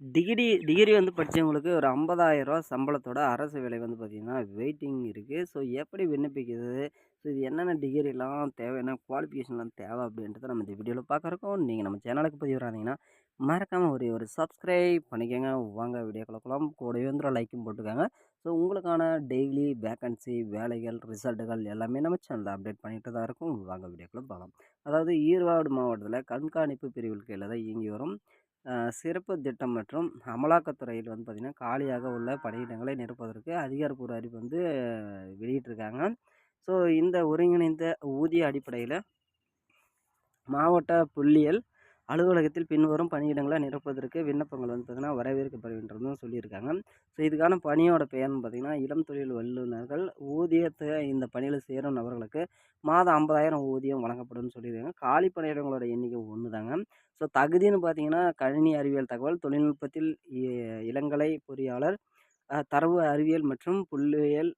Degree degree வந்து படித்தவங்களுக்கு ஒரு ஐம்பதாயிரரூவா சம்பளத்தோட அரசு வேலை வந்து பார்த்திங்கன்னா வெயிட்டிங் இருக்குது ஸோ எப்படி விண்ணப்பிக்கிறது? ஸோ இது என்னென்ன டிகிரிலாம் தேவை? என்ன குவாலிஃபிகேஷன்லாம் தேவை அப்படின்றத நம்ம இந்த வீடியோவில் பார்க்குறோம் நீங்கள் நம்ம சேனலுக்கு பதிவு வராதீங்கன்னா மறக்காமல் ஒரு ஒரு சப்ஸ்கிரைப் பண்ணிக்கோங்க. வாங்க வீடியோ கலக்கலாம் கூடவே வந்து லைக்கும் போட்டுக்காங்க. ஸோ உங்களுக்கான டெய்லி வேக்கன்சி வேலைகள் ரிசல்ட்டுகள் எல்லாமே நம்ம சேனலில் அப்டேட் பண்ணிட்டு தான் இருக்கும். வாங்க வீடியோக்குள்ள பார்க்கலாம் அதாவது ஈரோடு மாவட்டத்தில் கண்காணிப்பு பிரிவுகள் கீழே தான் இயங்கி வரும். சிறப்பு திட்டம் மற்றும் அமலாக்கத்துறையில் வந்து பார்த்திங்கன்னா காலியாக உள்ள பணியிடங்களை நிரப்புவதற்கு அதிகாரப்பூர்வ அறிவிப்பு வந்து வெளியிட்டிருக்காங்க. ஸோ இந்த ஒருங்கிணைந்த ஊதிய அடிப்படையில் மாவட்ட புள்ளியியல் அலுவலகத்தில் பின்வரும் பணியிடங்களை நிரப்புவதற்கு விண்ணப்பங்கள் வந்து பார்த்திங்கன்னா வரவேற்கப்படுகின்றதும் சொல்லியிருக்காங்க. ஸோ இதுக்கான பணியோட பெயர்னு பார்த்திங்கன்னா இளம் தொழில் வல்லுநர்கள் ஊதியத்தை இந்த பணியில் சேரும் நபர்களுக்கு மாதம் ஐம்பதாயிரம் ஊதியம் வழங்கப்படும்னு சொல்லியிருக்காங்க. காலி பணியிடங்களோட எண்ணிக்கை ஒன்று தாங்க. ஸோ தகுதின்னு பார்த்தீங்கன்னா கணினி அறிவியல் தகவல் தொழில்நுட்பத்தில் இ- இளங்கலை பொறியாளர் தரவு அறிவியல் மற்றும் புள்ளியியல்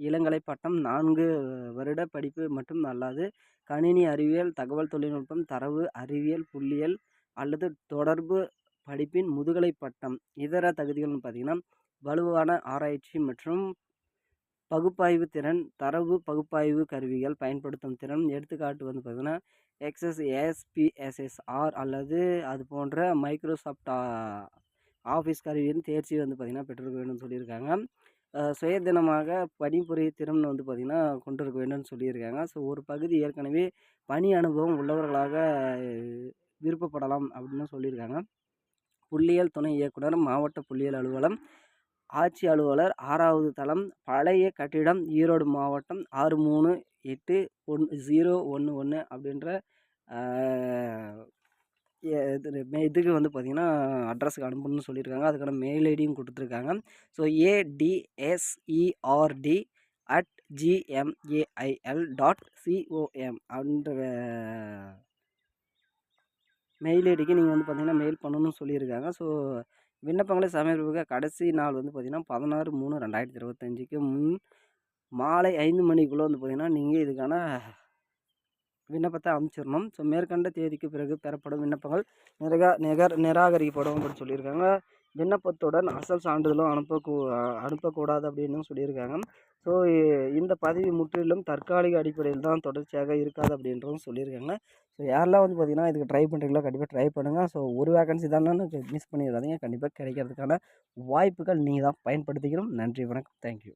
இளங்கலை பட்டம் நான்கு வருட படிப்பு மட்டும் அல்லாது கணினி அறிவியல் தகவல் தொழில்நுட்பம் தரவு அறிவியல் புள்ளியியல் அல்லது தொடர்பு படிப்பின் முதுகலை பட்டம். இதர தகுதிகள்னு பார்த்தீங்கன்னா வலுவான ஆராய்ச்சி மற்றும் பகுப்பாய்வு திறன் தரவு பகுப்பாய்வு கருவிகள் பயன்படுத்தும் திறன் எடுத்துக்காட்டு வந்து பார்த்தீங்கன்னா எக்ஸஸ் எஸ்பிஎஸ்எஸ்ஆர் அல்லது அது போன்ற மைக்ரோசாஃப்ட் ஆஃபீஸ் கருவியின் தேர்ச்சி வந்து பார்த்திங்கன்னா பெற்றிருக்க வேண்டும் சொல்லியிருக்காங்க. சுயதினமாக பணிபுரிய திறன் வந்து பார்த்திங்கன்னா கொண்டிருக்க வேண்டும்னு சொல்லியிருக்காங்க. ஸோ ஒரு பகுதி ஏற்கனவே பணி அனுபவம் உள்ளவர்களாக விருப்பப்படலாம் அப்படின்னு சொல்லியிருக்காங்க. புள்ளியியல் துணை இயக்குனர் மாவட்ட புள்ளியியல் அலுவலம் ஆட்சி அலுவலர் ஆறாவது தளம் பழைய கட்டிடம் ஈரோடு மாவட்டம் ஆறு மூணு எட்டு ஒன் ஜீரோ ஒன்று ஒன்று அப்படின்ற இது இதுக்கு வந்து பார்த்திங்கன்னா அட்ரஸுக்கு அனுப்பணும்னு சொல்லியிருக்காங்க. அதுக்கான மெயில் ஐடியும் கொடுத்துருக்காங்க. So ATSERT at Gmail dot com அப்படின்ற மெயில் ஐடிக்கு நீங்கள் வந்து பார்த்தீங்கன்னா மெயில் பண்ணணும்னு சொல்லியிருக்காங்க. ஸோ விண்ணப்பங்களை சமர்ப்பிக்க கடைசி நாள் வந்து பார்த்திங்கன்னா பதினாறு மூணு ரெண்டாயிரத்தி இருபத்தஞ்சிக்கு முன் மாலை ஐந்து மணிக்குள்ளே வந்து பார்த்திங்கன்னா நீங்கள் இதுக்கான விண்ணப்பத்தை அனுப்பிச்சிடணும். ஸோ மேற்கண்ட தேதிக்கு பிறகு பெறப்படும் விண்ணப்பங்கள் நிரகா நிகர் நிராகரிக்கப்படும் அப்படின்னு சொல்லியிருக்காங்க. விண்ணப்பத்துடன் அசல் சான்றிதழும் அனுப்பக்கூ அனுப்பக்கூடாது அப்படின்னு சொல்லியிருக்காங்க. ஸோ இந்த பதவி முற்றிலும் தற்காலிக அடிப்படையில் தான் தொடர்ச்சியாக இருக்காது அப்படின்றதும் சொல்லியிருக்காங்க. ஸோ யாரெல்லாம் வந்து பார்த்திங்கன்னா இதுக்கு ட்ரை பண்ணுறீங்களோ கண்டிப்பாக ட்ரை பண்ணுங்கள் ஸோ ஒரு வேகன்சி தானே மிஸ் பண்ணிடாதீங்க. கண்டிப்பாக கிடைக்கிறதுக்கான வாய்ப்புகள் நீங்கள் தான் பயன்படுத்திக்கணும். நன்றி வணக்கம். தேங்க்யூ